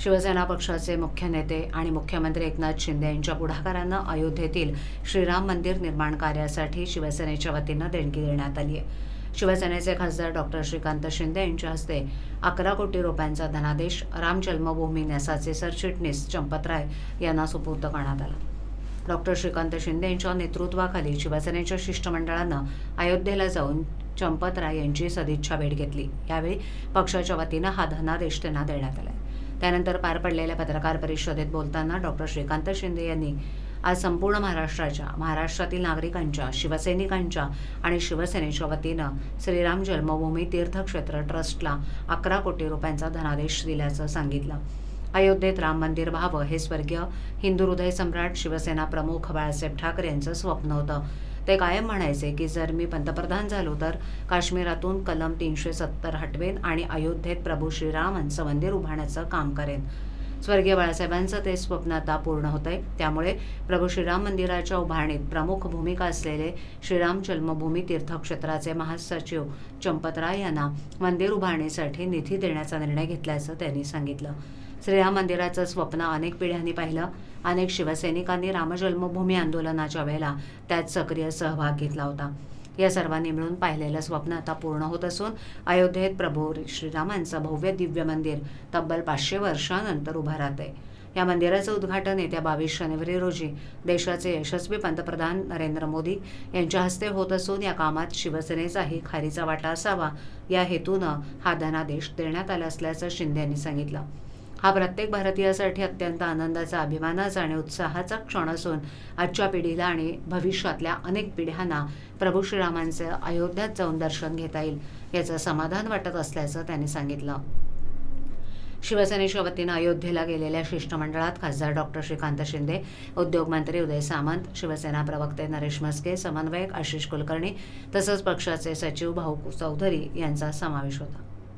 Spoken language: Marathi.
शिवसेना पक्षाचे मुख्य नेते आणि मुख्यमंत्री एकनाथ शिंदे यांच्या पुढाकारानं अयोध्येतील श्रीराम मंदिर निर्माण कार्यासाठी शिवसेनेच्या वतीनं देणगी देण्यात आली आहे शिवसेनेचे खासदार डॉक्टर श्रीकांत शिंदे यांच्या हस्ते अकरा कोटी रुपयांचा धनादेश राम जन्मभूमी न्यासाचे सरचिटणीस चंपतराय यांना सुपूर्द करण्यात आला. डॉक्टर श्रीकांत शिंदे यांच्या नेतृत्वाखाली शिवसेनेच्या शिष्टमंडळानं अयोध्येला जाऊन चंपतराय यांची सदिच्छा भेट घेतली. यावेळी पक्षाच्या वतीनं हा धनादेश त्यांना देण्यात आला त्यानंतर पार पडलेल्या पत्रकार परिषदेत बोलताना डॉक्टर श्रीकांत शिंदे यांनी आज संपूर्ण महाराष्ट्राच्या महाराष्ट्रातील नागरिकांच्या शिवसैनिकांच्या आणि शिवसेनेच्या वतीनं श्रीराम जन्मभूमी तीर्थक्षेत्र ट्रस्टला अकरा कोटी रुपयांचा धनादेश दिल्याचं सांगितलं. अयोध्येत राम मंदिर व्हावं हे स्वर्गीय हिंदू हृदय सम्राट शिवसेना प्रमुख बाळासाहेब ठाकरे यांचं स्वप्न होतं. ते कायम म्हणायचे की जर मी पंतप्रधान झालो तर काश्मीरातून कलम तीनशे सत्तर हटवेन आणि अयोध्येत प्रभू श्रीरामांचं मंदिर उभारण्याचं काम करेन. स्वर्गीय बाळासाहेबांचं ते स्वप्न आता पूर्ण होत आहे. त्यामुळे प्रभू श्रीराम मंदिराच्या उभारणीत प्रमुख भूमिका असलेले श्रीराम जन्मभूमी तीर्थक्षेत्राचे महासचिव चंपतराय यांना मंदिर उभारणीसाठी निधी देण्याचा निर्णय घेतल्याचं त्यांनी सांगितलं. श्रीराम मंदिराचं स्वप्न अनेक पिढ्यांनी पाहिलं. अनेक शिवसैनिकांनी रामजन्मभूमी आंदोलनाच्या वेळेला त्यात सक्रिय सहभाग घेतला होता. या सर्वांनी मिळून पाहिलेलं स्वप्न आता पूर्ण होत असून अयोध्येत प्रभू श्रीरामांचं भव्य दिव्य मंदिर तब्बल पाचशे वर्षानंतर उभं राहतंय. या मंदिराचं उद्घाटन येत्या बावीस जानेवारी रोजी देशाचे यशस्वी पंतप्रधान नरेंद्र मोदी यांच्या हस्ते होत असून या कामात शिवसेनेचाही खारीचा वाटा असावा या हेतूनं हा धनादेश देण्यात आला असल्याचं शिंदे यांनी सांगितलं. हा प्रत्येक भारतीयासाठी अत्यंत आनंदाचा अभिमानाचा आणि उत्साहाचा क्षण असून आजच्या पिढीला आणि भविष्यातल्या अनेक पिढ्यांना प्रभू श्रीरामांचं अयोध्यात जाऊन दर्शन घेता येईल याचं समाधान वाटत असल्याचं त्यांनी सांगितलं. शिवसेनेच्या वतीनं अयोध्येला गेलेल्या शिष्टमंडळात खासदार डॉक्टर श्रीकांत शिंदे उद्योगमंत्री उदय सामंत शिवसेना प्रवक्ते नरेश म्हस्के समन्वयक आशिष कुलकर्णी तसंच पक्षाचे सचिव भाऊ चौधरी यांचा समावेश होता.